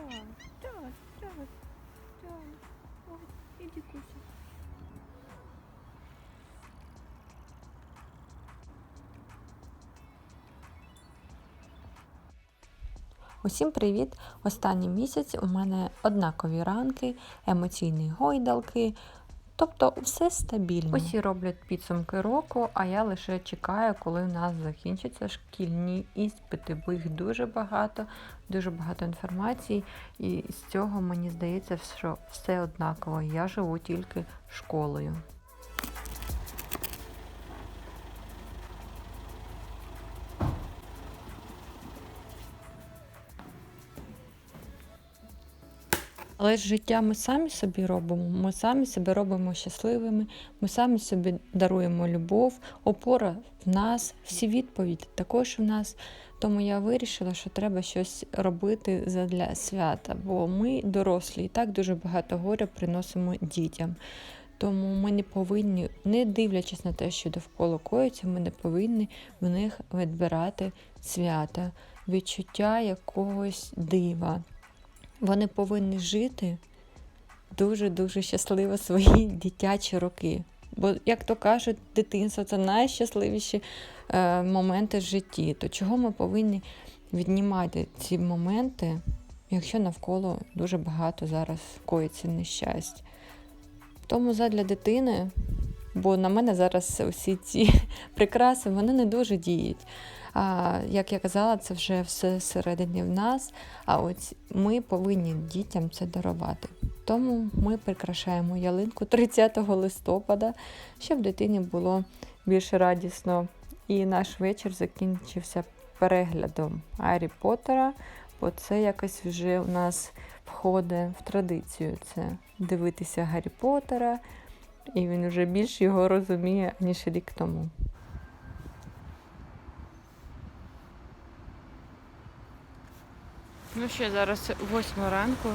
Так, так, так, так. Ой, іди куся. Усім привіт! Останній місяць у мене однакові ранки, емоційні гойдалки. Тобто все стабільно. Усі роблять підсумки року, а я лише чекаю, коли в нас закінчаться шкільні іспити, бо їх дуже багато, дуже багато інформації, і з цього мені здається, що все однаково. Я живу тільки школою. Але ж життя ми самі собі робимо, ми самі себе робимо щасливими, ми самі собі даруємо любов, опора в нас, всі відповіді також в нас. Тому я вирішила, що треба щось робити задля свята, бо ми, дорослі, і так дуже багато горя приносимо дітям. Тому ми не повинні, не дивлячись на те, що довкола коїться, ми не повинні в них відбирати свята, відчуття якогось дива. Вони повинні жити дуже-дуже щасливо свої дитячі роки. Бо, як то кажуть, дитинство це найщасливіші е, моменти в житті. То чого ми повинні віднімати ці моменти, якщо навколо дуже багато зараз коїться нещасть? Тому задля дитини, бо на мене зараз усі ці прикраси вони не дуже діють. А, як я казала, це вже все всередині в нас. А ось ми повинні дітям це дарувати. Тому ми прикрашаємо ялинку 30 листопада, щоб дитині було більш радісно. І наш вечір закінчився переглядом Гаррі Поттера, бо це якось вже у нас входить в традицію. Це дивитися Гаррі Поттера, і він вже більш його розуміє, ніж рік тому. Ну ще зараз восьма ранку.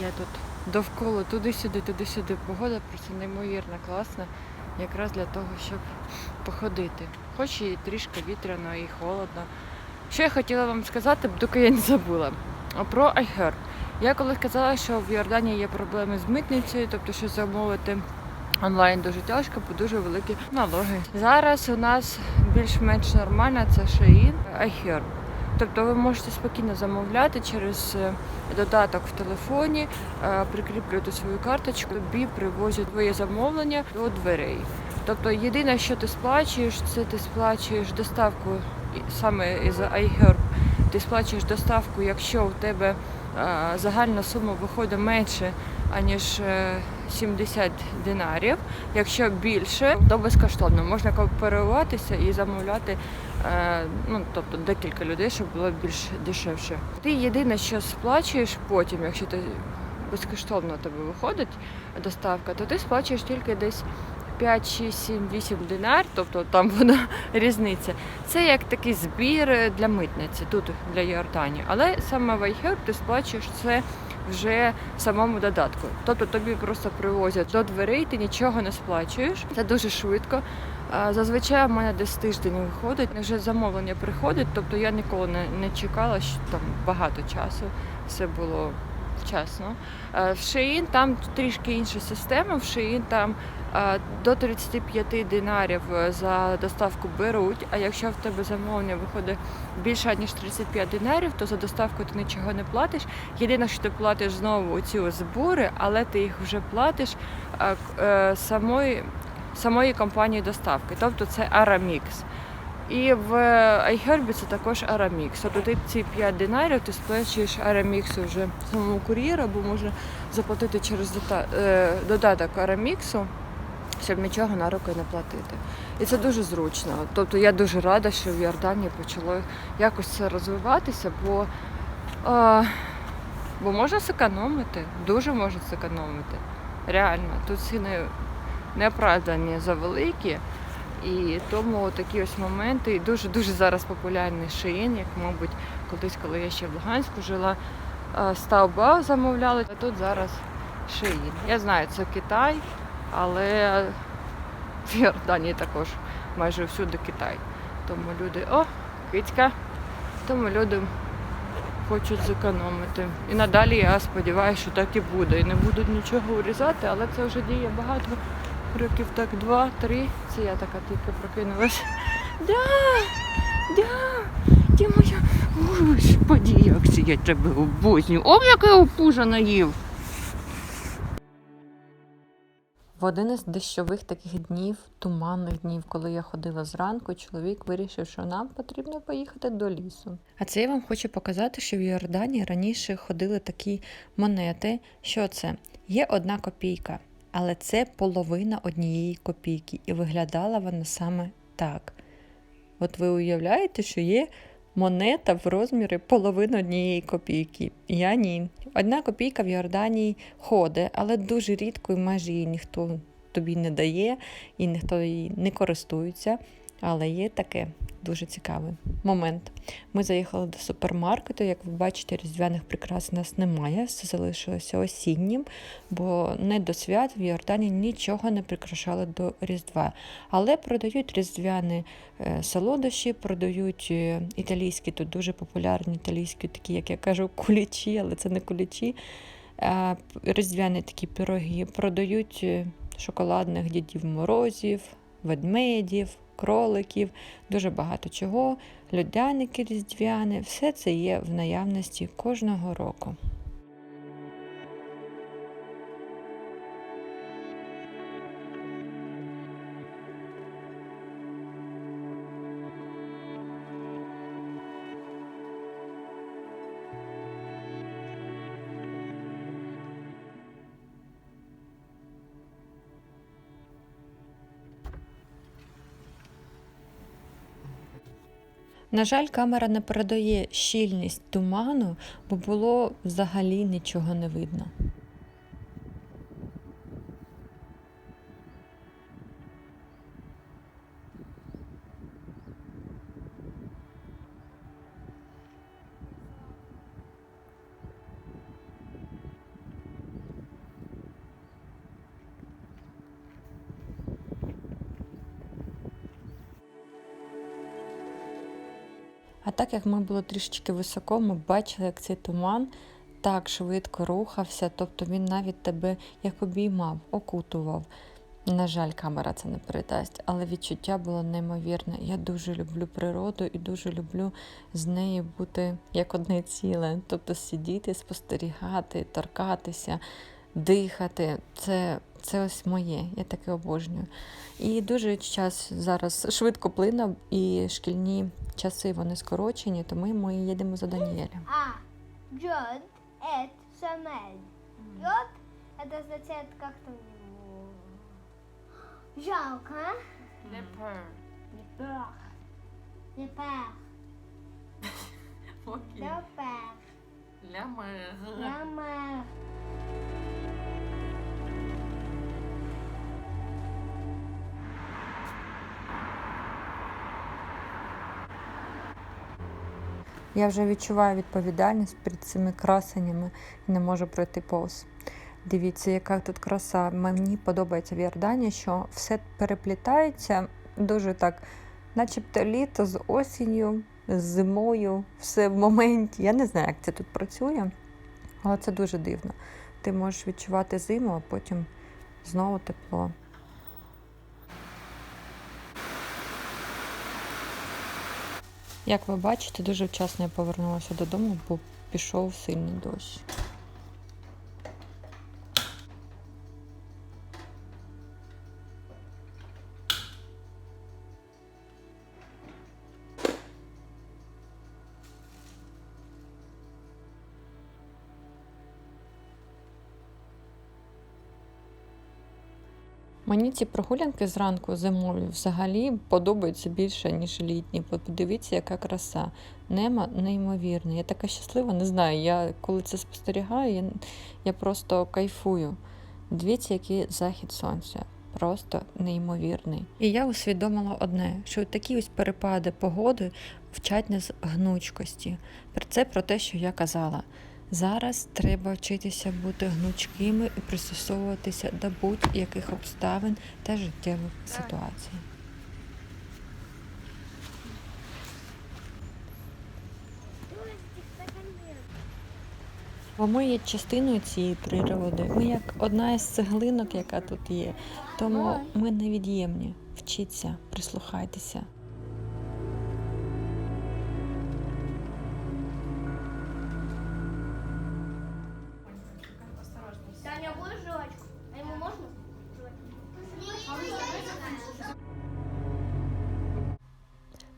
Я тут довкола туди-сюди, туди-сюди. Погода просто неймовірно класна. Якраз для того, щоб походити. Хоч і трішки вітряно і холодно. Що я хотіла вам сказати, доки я не забула. Про iHerb. Я колись казала, що в Йорданії є проблеми з митницею, тобто що замовити онлайн дуже тяжко, бо дуже великі налоги. Зараз у нас більш-менш нормально це Shein, iHerb. Тобто ви можете спокійно замовляти через е, додаток в телефоні, е, прикріплювати свою карточку, тобі привозять твоє замовлення до дверей. Тобто єдине, що ти сплачуєш, це ти сплачуєш доставку саме із iHerb. Ти сплачуєш доставку, якщо у тебе е, загальна сума виходить менше, аніж е, 70 динарів. Якщо більше, то безкоштовно. Можна кооперуватися і замовляти е, ну, тобто декілька людей, щоб було більш дешевше. Ти єдине, що сплачуєш потім, якщо ти безкоштовно тебе виходить доставка, то ти сплачуєш тільки десь 5, 6, 7, 8 динар, тобто там вона різниця. Це як такий збір для митниці, тут для Йорданії. Але саме в iHerb ти сплачуєш це вже в самому додатку. Тобто тобі просто привозять до дверей, ти нічого не сплачуєш. Це дуже швидко. Зазвичай в мене десь тиждень виходить, вже замовлення приходить, тобто я ніколи не, не чекала, що там багато часу все було вчасно. Е, В Shein там трішки інша система. В Shein там е, до 35 динарів е, за доставку беруть, а якщо в тебе замовлення виходить більше ніж 35 динарів, то за доставку ти нічого не платиш. Єдине, що ти платиш знову ці збори, але ти їх вже платиш самої, самої компанії доставки. Тобто це Aramix. І в iHerb це також Aramix. Тобто ти ці 5 динарів ти сплачуєш Aramix вже самому кур'єру, або може заплатити через е, додаток Aramix, щоб нічого на руки не платити. І це дуже зручно. Тобто я дуже рада, що в Йорданії почало якось це розвиватися, бо, е, бо можна зекономити, дуже можна зекономити. Реально, тут ціни неоправдані завеликі. І тому такі ось моменти. І дуже-дуже зараз популярний Shein, як, мабуть, колись, коли я ще в Луганську жила, е, Стаубау замовляли, а тут зараз Shein. Я знаю, це Китай, але в Йорданії також майже всюди Китай. Тому люди, о, кицька, тому люди хочуть зекономити. І надалі я сподіваюся, що так і буде. І не будуть нічого урізати, але це вже діє багато років, так два-три. Це я така тільки прокинулась. Да, да, ти моя. Господи, як це я тебе обознюю. О, яке опужа їв. В один із дощових таких днів, туманних днів, коли я ходила зранку, чоловік вирішив, що нам потрібно поїхати до лісу. А це я вам хочу показати, що в Йордані раніше ходили такі монети. Що це? Є одна копійка, але це половина однієї копійки, і виглядала вона саме так. От ви уявляєте, що є монета в розмірі половини однієї копійки. Я ні. Одна копійка в Йорданії ходить, але дуже рідко і майже її ніхто тобі не дає, і ніхто її не користується. Але є таке дуже цікавий момент. Ми заїхали до супермаркету. Як ви бачите, різдвяних прикрас у нас немає, все залишилося осіннім, бо не до свят в Йордані нічого не прикрашали до Різдва. Але продають різдвяні е, солодощі, продають е, італійські, тут дуже популярні італійські, такі, як я кажу, кулічі, але це не кулічі. Різдвяні такі пироги, продають е, шоколадних дідів морозів, ведмедів, кроликів, дуже багато чого, людяники різдвяни, все це є в наявності кожного року. На жаль, камера не передає щільність туману, бо було взагалі нічого не видно. Так як ми були трішечки високо, ми бачили, як цей туман так швидко рухався, тобто він навіть тебе як обіймав, окутував. На жаль, камера це не передасть, але відчуття було неймовірне. Я дуже люблю природу і дуже люблю з нею бути як одне ціле. Тобто сидіти, спостерігати, торкатися, дихати. Це, це ось моє, я таке обожнюю. І дуже час зараз швидко плине, і шкільні часи вони скорочені, тому ми їдемо за Даніелем. А. Джод. Эд. Шанель. Джод. Это означает как-то... Жалко, а? Лепер. Лепер. Лепер. Лепер. Лямер. Я вже відчуваю відповідальність перед цими красеннями і не можу пройти повз. Дивіться, яка тут краса. Мені подобається в Йордані, що все переплітається дуже так, начебто літо з осінню, з зимою, все в моменті. Я не знаю, як це тут працює, але це дуже дивно. Ти можеш відчувати зиму, а потім знову тепло. Як ви бачите, дуже вчасно я повернулася додому, бо пішов сильний дощ. Мені ці прогулянки зранку зимові взагалі подобаються більше, ніж літні. Подивіться, яка краса. Нема неймовірне. Я така щаслива, не знаю. Я коли це спостерігаю, я, я просто кайфую. Дивіться, який захід сонця. Просто неймовірний. І я усвідомила одне, що такі ось перепади погоди вчать нас гнучкості. Це про те, що я казала. Зараз треба вчитися бути гнучкими і пристосовуватися до будь-яких обставин та життєвих ситуацій. Бо ми є частиною цієї природи. Ми як одна із цеглинок, яка тут є. Тому ми невід'ємні. Вчіться, прислухайтеся.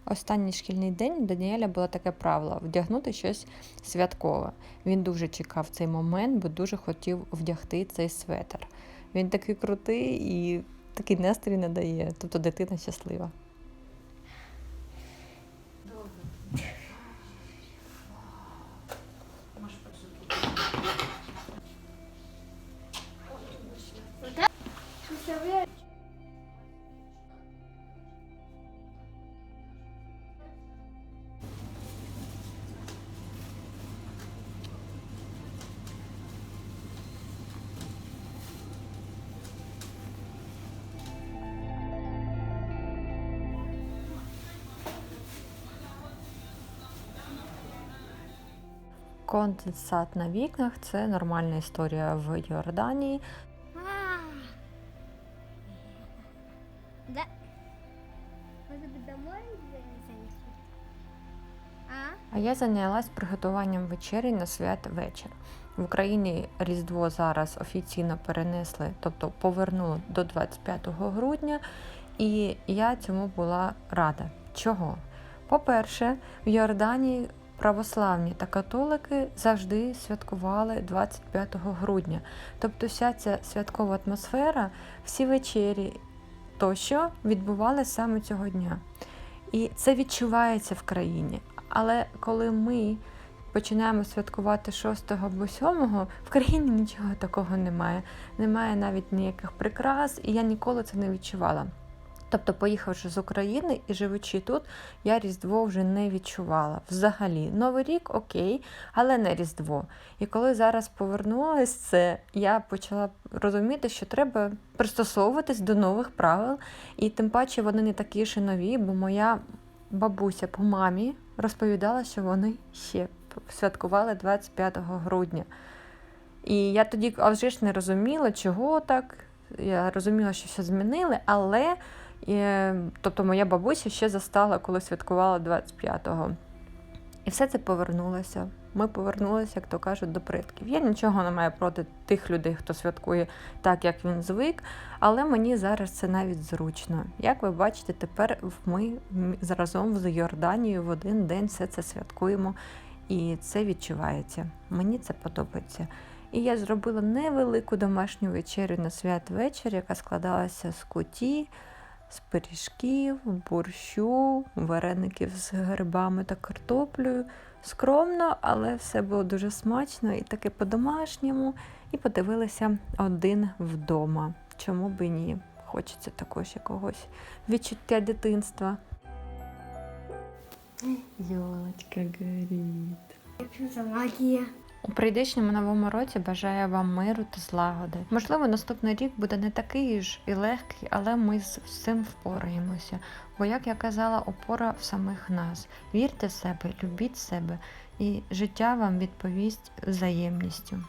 Останній шкільний день у Даніеля було таке правило вдягнути щось святкове. Він дуже чекав цей момент, бо дуже хотів вдягти цей светр. Він такий крутий і такий настрій надає. Тобто дитина щаслива. Конденсат на вікнах це нормальна історія в Йорданії. Да. Может быть, домой? А? Я зайнялась приготуванням вечері на святвечір. В Україні Різдво зараз офіційно перенесли, тобто повернули до 25 грудня, і я цьому була рада. Чого? По-перше, в Йорданії православні та католики завжди святкували 25 грудня. Тобто вся ця святкова атмосфера, всі вечері тощо відбувалися саме цього дня. І це відчувається в країні. Але коли ми починаємо святкувати 6 або 7, в країні нічого такого немає. Немає навіть ніяких прикрас, і я ніколи це не відчувала. Тобто, поїхавши з України і живучи тут, я Різдво вже не відчувала взагалі. Новий рік окей, але не Різдво. І коли зараз повернулася це, я почала розуміти, що треба пристосовуватись до нових правил, і тим паче вони не такі ж і нові, бо моя бабуся по мамі розповідала, що вони ще святкували 25 грудня. І я тоді а вже ж не розуміла, чого так. Я розуміла, що все змінили, але е, тобто моя бабуся ще застала, коли святкувала 25-го. І все це повернулося. Ми повернулися, як то кажуть, до предків. Я нічого не маю проти тих людей, хто святкує так, як він звик, але мені зараз це навіть зручно. Як ви бачите, тепер ми разом з Йорданією в один день все це святкуємо, і це відчувається. Мені це подобається. І я зробила невелику домашню вечерю на святвечір, яка складалася з куті, з пиріжків, борщу, вареників з грибами та картоплею. Скромно, але все було дуже смачно і таке по-домашньому. І подивилися один вдома. Чому б і ні? Хочеться також якогось відчуття дитинства. Йолочка горить. Что за магия? У прийдешньому новому році бажаю вам миру та злагоди. Можливо, наступний рік буде не такий ж і легкий, але ми з цим впораємося. Бо, як я казала, опора в самих нас. Вірте в себе, любіть себе, і життя вам відповість взаємністю.